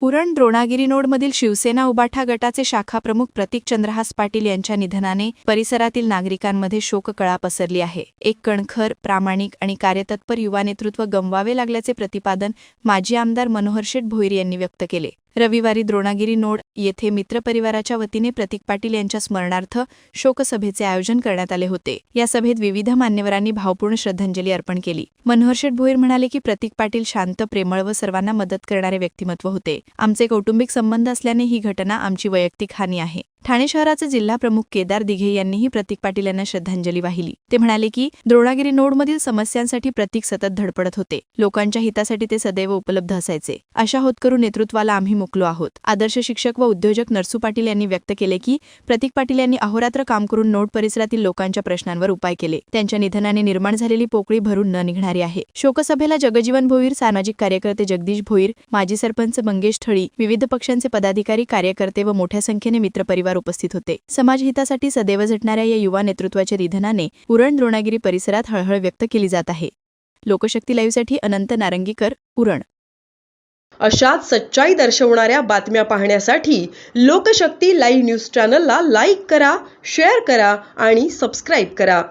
पुरण द्रोणागिरी नोडमधील शिवसेना उबाठा गटाचे शाखाप्रमुख प्रतीक चंद्रहास पाटील यांच्या निधनाने परिसरातील नागरिकांमध्ये शोककळा पसरली आहे. एक कणखर प्रामाणिक आणि कार्यतत्पर युवा नेतृत्व गमवावे लागल्याचे प्रतिपादन माजी आमदार मनोहर शेठ भोईर यांनी व्यक्त केले. रविवारी द्रोणागिरी नोड येथे मित्रपरिवाराच्या वतीने प्रतीक पाटील यांच्या स्मरणार्थ शोकसभेचे आयोजन करण्यात आले होते. या सभेत विविध मान्यवरांनी भावपूर्ण श्रद्धांजली अर्पण केली. मनोहर भोईर म्हणाले की प्रतीक पाटील शांत प्रेमळ व सर्वांना मदत करणारे व्यक्तिमत्व होते. आमचे कौटुंबिक संबंध असल्याने ही घटना आमची वैयक्तिक हानी आहे. ठाणे शहराचे जिल्हा प्रमुख केदार दिघे यांनीही प्रतीक पाटील यांना श्रद्धांजली वाहिली. ते म्हणाले की द्रोणागिरी नोडमधील समस्यांसाठी प्रतीक सतत धडपडत होते. लोकांच्या हितासाठी ते सदैव उपलब्ध असायचे. अशा होतकरू नेतृत्वाला आम्ही मुकलो आहोत. आदर्श शिक्षक व उद्योजक नरसू पाटील यांनी व्यक्त केले की प्रतीक पाटील यांनी अहोरात्र काम करून नोड परिसरातील लोकांच्या प्रश्नांवर उपाय केले. त्यांच्या निधनाने निर्माण झालेली पोकळी भरून न निघणारी आहे. शोकसभेला जगजीवन भोईर सामाजिक कार्यकर्ते जगदीश भोईर माजी सरपंच मंगेश ठळी विविध पक्षांचे पदाधिकारी कार्यकर्ते व मोठ्या संख्येने मित्रपरिवार उपस्थित होते. समाजहितासाठी सदैव झटणाऱ्या या युवा नेतृत्वाच्या निधनाने उरण द्रोणागिरी परिसरात हळहळ व्यक्त केली जात आहे. लोकशक्ती लाईव्हसाठी अनंत नारंगीकर उरण अशाच सच्चाई दर्शवणाऱ्या बातम्या पाहण्यासाठी लोकशक्ती लाईव्ह न्यूज चॅनलला लाईक करा शेअर करा आणि सबस्क्राईब करा.